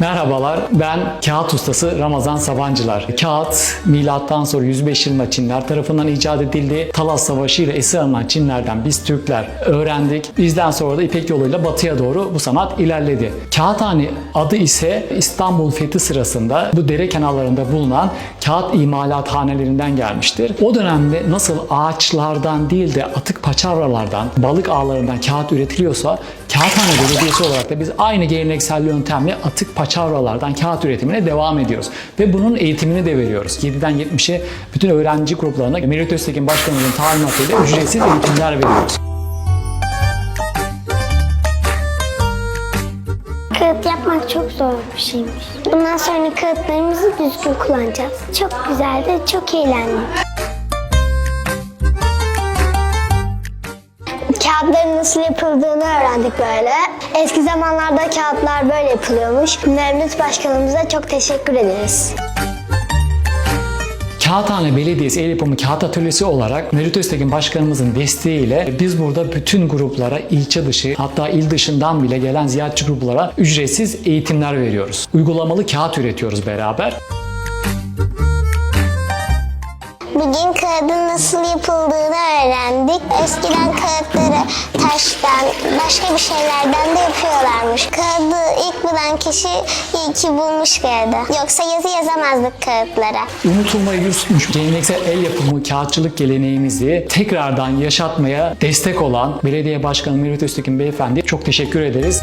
Merhabalar, ben kağıt ustası Ramazan Sabancılar. Kağıt, milattan sonra 105 yılında Çinler tarafından icat edildi. Talas Savaşı ile esir alınan Çinlerden biz Türkler öğrendik. Bizden sonra da İpek yoluyla batıya doğru bu sanat ilerledi. Kağıthane adı ise İstanbul fethi sırasında bu dere kenarlarında bulunan kağıt imalathanelerinden gelmiştir. O dönemde nasıl ağaçlardan değil de atık paçavralardan, balık ağlarından kağıt üretiliyorsa Kağıthane Belediyesi olarak da biz aynı geleneksel yöntemle atık paçavralardan kağıt üretimine devam ediyoruz. Ve bunun eğitimini de veriyoruz. 7'den 70'e bütün öğrenci gruplarına Merit Öztekin Başkanımızın talimatıyla ücretsiz eğitimler veriyoruz. Kağıt yapmak çok zor bir şeymiş. Bundan sonra kağıtlarımızı düzgün kullanacağız. Çok güzeldi, çok eğlendim. Kağıtların nasıl yapıldığını öğrendik böyle. Eski zamanlarda kağıtlar böyle yapılıyormuş. Mevlüt Başkanımıza çok teşekkür ederiz. Kağıthane Belediyesi El Yapımı Kağıt Atölyesi olarak Merit Öztekin Başkanımızın desteğiyle biz burada bütün gruplara ilçe dışı hatta il dışından bile gelen ziyaretçi gruplara ücretsiz eğitimler veriyoruz. Uygulamalı kağıt üretiyoruz beraber. Bugün kağıdın nasıl yapıldığını öğrendik. Eskiden kağıtları taştan, başka bir şeylerden de yapıyorlarmış. Kağıdı ilk bulan kişi iyi ki bulmuş kağıdı. Yoksa yazı yazamazdık kağıtlara. unutulmayı yüz tutmuş geleneksel el yapımı kağıtçılık geleneğimizi tekrardan yaşatmaya destek olan Belediye Başkanı Merit Öztekin Beyefendi çok teşekkür ederiz.